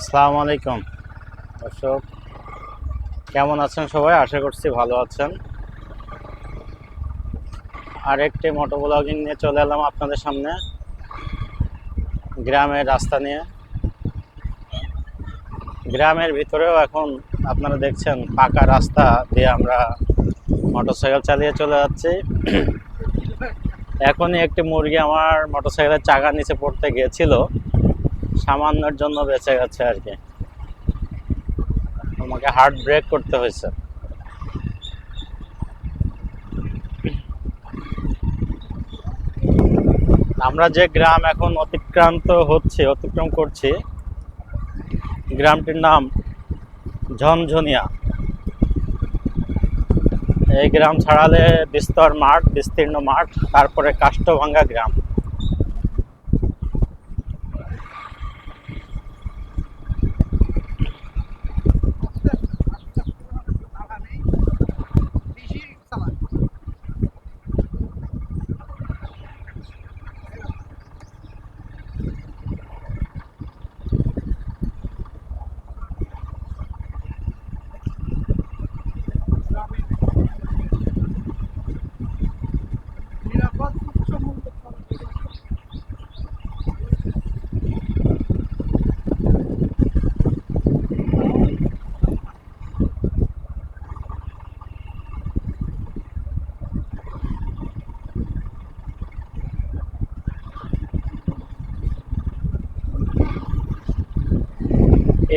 আসসালামু আলাইকুম। দর্শক, কেমন আছেন সবাই? আশা করছি ভালো আছেন। আরেকটি মোটো ব্লগিং নিয়ে চলে এলাম আপনাদের সামনে। গ্রামের রাস্তা নিয়ে। গ্রামের ভিতরেও এখন আপনারা দেখছেন পাকা রাস্তা দিয়ে আমরা মোটরসাইকেল চালিয়ে চলে যাচ্ছি। এখনই একটি মুরগি আমার মোটরসাইকেলের চাকার নিচে পড়তে গিয়েছিল সামান্যর জন্য বেঁচে গেছে আর কি। আমাকে হার্ট ব্রেক করতে হয়েছে। আমরা যে গ্রাম এখন অতিক্রান্ত হচ্ছে, অতিক্রম করছি, গ্রামটির নাম ঝনঝনিয়া। এই গ্রাম ছাড়ালে বিস্তর মাঠ, বিস্তীর্ণ মাঠ, তারপরে কাষ্ঠভাঙ্গা গ্রাম।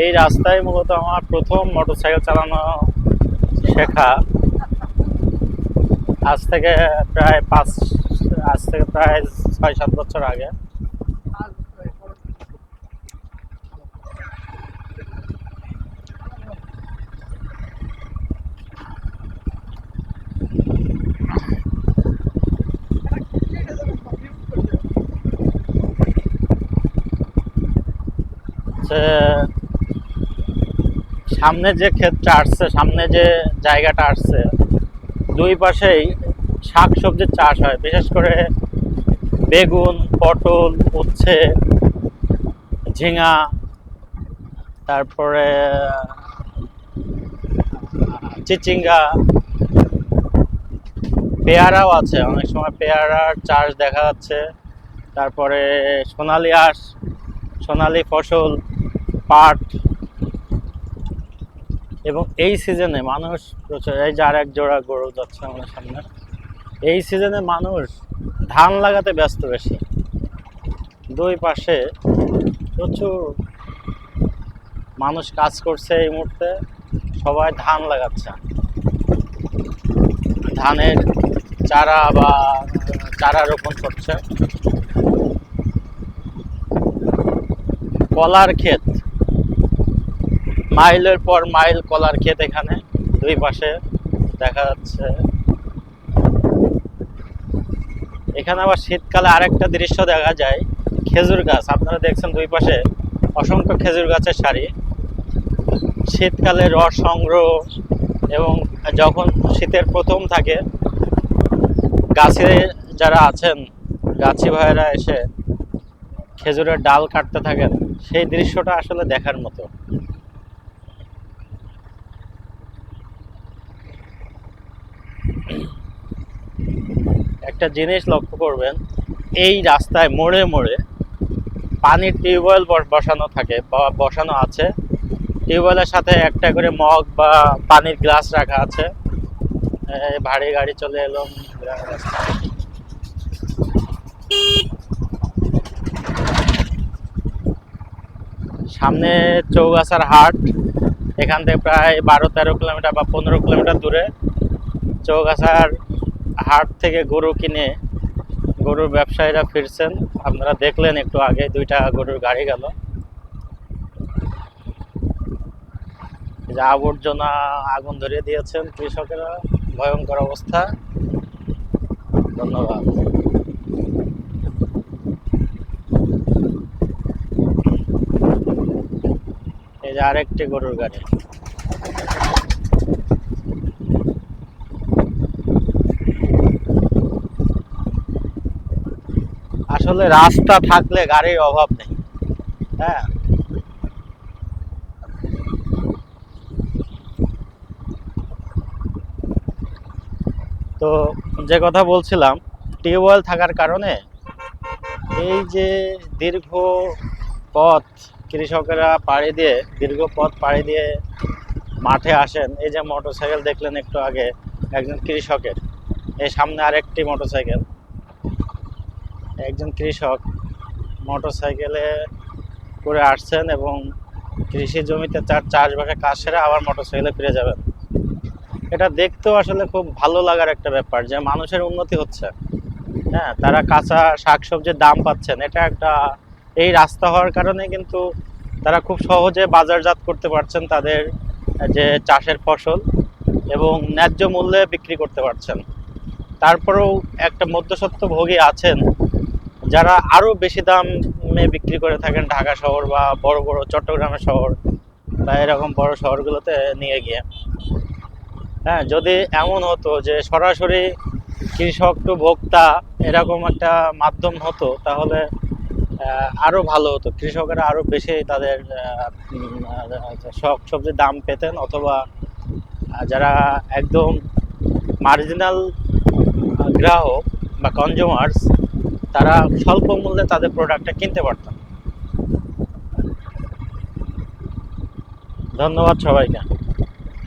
এই রাস্তায় মূলত আমার প্রথম মোটরসাইকেল চালানো শেখা। আজ থেকে প্রায় পাঁচ, আজ থেকে প্রায় ছয়, সাত বছর আগে। হচ্ছে সামনে যে ক্ষেতটা আসছে, সামনে যে জায়গাটা আসছে, দুই পাশেই শাক সবজির চাষ হয়। বিশেষ করে বেগুন, পটল, উচ্ছে, ঝিঙা, তারপরে, চিচিঙ্গা, পেয়ারাও আছে। অনেক সময় পেয়ারার চাষ দেখা যাচ্ছে। তারপরে সোনালি আঁশ, সোনালি ফসল, পাট এবং এই সিজনে মানুষ প্রচুর এই যে আর এক জোড়া গরু যাচ্ছে আমাদের সামনে, এই সিজনে মানুষ ধান লাগাতে ব্যস্ত বেশি। দুই পাশে প্রচুর মানুষ কাজ করছে এই মুহূর্তে, সবাই ধান লাগাচ্ছে। ধানের চারা বা চারা রোপণ করছে। কলার ক্ষেত। মাইলের পর মাইল কলার ক্ষেত এখানে, দুই পাশে দেখা যাচ্ছে। এখানে আবার শীতকালে আরেকটা দৃশ্য দেখা যায়, খেজুর গাছ। আপনারা দেখছেন দুই পাশে অসংখ্য খেজুর গাছের সারি। শীতকালে রস সংগ্রহ এবং যখন শীতের প্রথম থাকে, গাছে যারা আছেন, গাছি ভাইয়েরা এসে খেজুরের ডাল কাটতে থাকেন, সেই দৃশ্যটা আসলে দেখার মতো। একটা জিনিস লক্ষ্য করবেন, এই রাস্তায় মোড়ে মোড়ে পানির টিউবওয়েল বসানো থাকে, বা বসানো আছে। টিউবওয়েলের সাথে একটা করে মগ বা পানির গ্লাস রাখা আছে। ভারী গাড়ি চলে এলো। সামনে চৌগাছার হাট, এখান থেকে প্রায় বারো তেরো কিলোমিটার বা পনেরো কিলোমিটার দূরে। চৌগাছার হাট থেকে গরু কিনে গরুর ব্যবসায়ীরা ফিরছেন। আপনারা দেখলেন একটু আগে দুইটা গরুর গাড়ি গেল। যে আবর্জনা আগুন ধরিয়ে দিয়েছেন কৃষকেরা। ভয়ঙ্কর অবস্থা। ধন্যবাদ। এই যে আরেকটি গরুর গাড়ি। আসলে রাস্তা থাকলে গাড়ির অভাব নেই। হ্যাঁ। তো যে কথা বলছিলাম, টিউবওয়েল থাকার কারণে এই যে দীর্ঘ পথ কৃষকেরা পাড়ি দিয়ে, দীর্ঘ পথ পাড়ি দিয়ে মাঠে আসেন, এই যে মোটরসাইকেল দেখলেন একটু আগে, একজন কৃষকের। এই সামনে আরেকটি মোটরসাইকেল। একজন কৃষক মোটরসাইকেলে করে আসছেন এবং কৃষি জমিতে তার চাষবাসে কাজ সেরে আবার মোটরসাইকেলে ফিরে যাবেন। এটা দেখতেও আসলে খুব ভালো লাগার একটা ব্যাপার যে মানুষের উন্নতি হচ্ছে। হ্যাঁ তারা কাঁচা শাকসবজির দাম পাচ্ছেন। এটা একটা এই রাস্তা হওয়ার কারণে কিন্তু তারা খুব সহজে বাজারজাত করতে পারছেন তাদের যে চাষের ফসল এবং ন্যায্য মূল্যে বিক্রি করতে পারছেন। তারপরেও একটা মধ্যসত্ত্ব ভোগী আছেন যারা আরও বেশি দামে বিক্রি করে থাকেন ঢাকা শহর বা বড় বড় চট্টগ্রামের শহর বা এরকম বড় শহরগুলোতে নিয়ে গিয়ে। হ্যাঁ যদি এমন হতো যে সরাসরি কৃষক টু ভোক্তা এরকম একটা মাধ্যম হতো তাহলে আহ, আরও ভালো হতো। কৃষকেরা আরও বেশি তাদের সব সবজির দাম পেতেন অথবা যারা একদম মার্জিনাল গ্রাহক বা কনজিউমার্স তারা স্বল্প মূল্যে তাদের প্রোডাক্টটা কিনতে পারত। ধন্যবাদ সবাইকে।